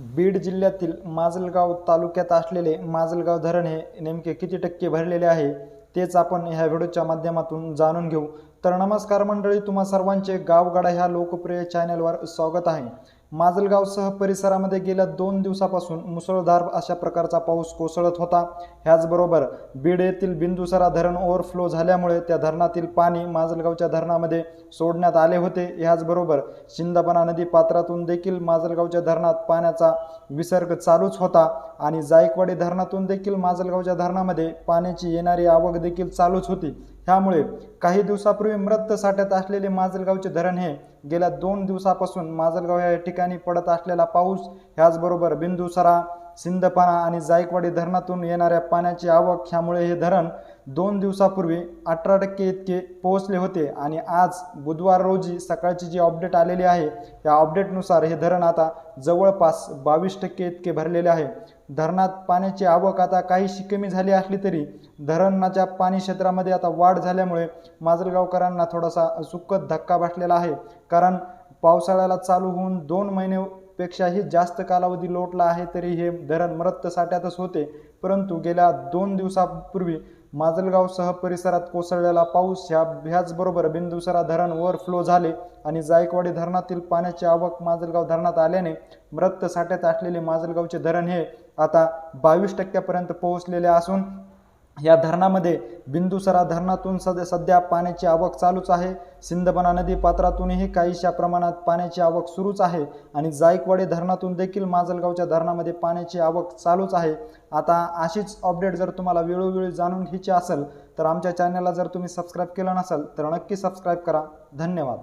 बीड जिल्ह्यातील माजलगाव तालुक्यात असलेले माजलगाव धरण हे नेमके किती टक्के भरलेले आहे तेच आपण ह्या व्हिडिओच्या माध्यमातून जाणून घेऊ. तर नमस्कार मंडळी तुम्हा सर्वांचे गावगाडा ह्या लोकप्रिय चॅनलवर स्वागत आहे. माजलगावसह परिसरामध्ये गेल्या दोन दिवसापासून मुसळधार अशा प्रकारचा पाऊस कोसळत होता. ह्याचबरोबर बीड येथील बिंदुसरा धरण ओव्हरफ्लो झाल्यामुळे त्या धरणातील पाणी माजलगावच्या धरणामध्ये सोडण्यात आले होते. ह्याचबरोबर शिंदपणा नदी पात्रातून देखील माजलगावच्या धरणात पाण्याचा विसर्ग चालूच होता आणि जायकवाडी धरणातून देखील माजलगावच्या धरणामध्ये पाण्याची येणारी आवक देखील चालूच होती. ह्यामुळे काही दिवसापूर्वी मृत साठ्यात असलेले माजलगावचे धरण हे गेल्या दोन दिवसापासून माजलगाव या ठिकाणी पडत असलेला पाऊस ह्याचबरोबर बिंदुसरा सिंदपाना आणि जायकवाडी धरणातून येणाऱ्या पाण्याची आवक ह्यामुळे हे धरण दोन दिवसापूर्वी अठरा टक्के इतके पोहोचले होते आणि आज बुधवार रोजी सकाळची जी अपडेट आलेली आहे या अपडेटनुसार हे धरण आता जवळपास बावीस टक्के इतके भरलेले आहे. धरणात पाण्याची आवक आता काहीशी कमी झाली असली तरी धरणाच्या पाणी क्षेत्रामध्ये आता वाढ झाल्यामुळे माजलगावकरांना थोडासा सुखद धक्का बसलेला आहे. कारण पावसाळ्याला चालू होऊन दोन महिने पेक्षाही जास्त कालावधी लोटला आहे तरी हे धरण मृत साठ्यातच होते. परंतु गेल्या दोन दिवसापूर्वी माजलगावसह परिसरात कोसळलेला पाऊस ह्या ह्याचबरोबर बिंदुसरा धरण ओव्हरफ्लो झाले आणि जायकवाडी धरणातील पाण्याची आवक माजलगाव धरणात आल्याने मृत साठ्यात असलेले माजलगावचे धरण हे आता बावीस टक्क्यापर्यंत पोहोचलेले असून या धरणामध्ये बिंदुसरा धरणातून सध्या सध्या पाण्याची आवक चालूच आहे. सिंदबना नदी पात्रातूनही काहीशा प्रमाणात पाण्याची आवक सुरूच आहे आणि जायकवाडी धरणातून देखील माजलगावच्या धरणामध्ये पाण्याची आवक चालूच आहे. आता अशीच अपडेट जर तुम्हाला वेळोवेळी जाणून घ्यायची असेल तर आमच्या चॅनलला जर तुम्ही सबस्क्राईब केलं नसेल तर नक्की सबस्क्राईब करा. धन्यवाद.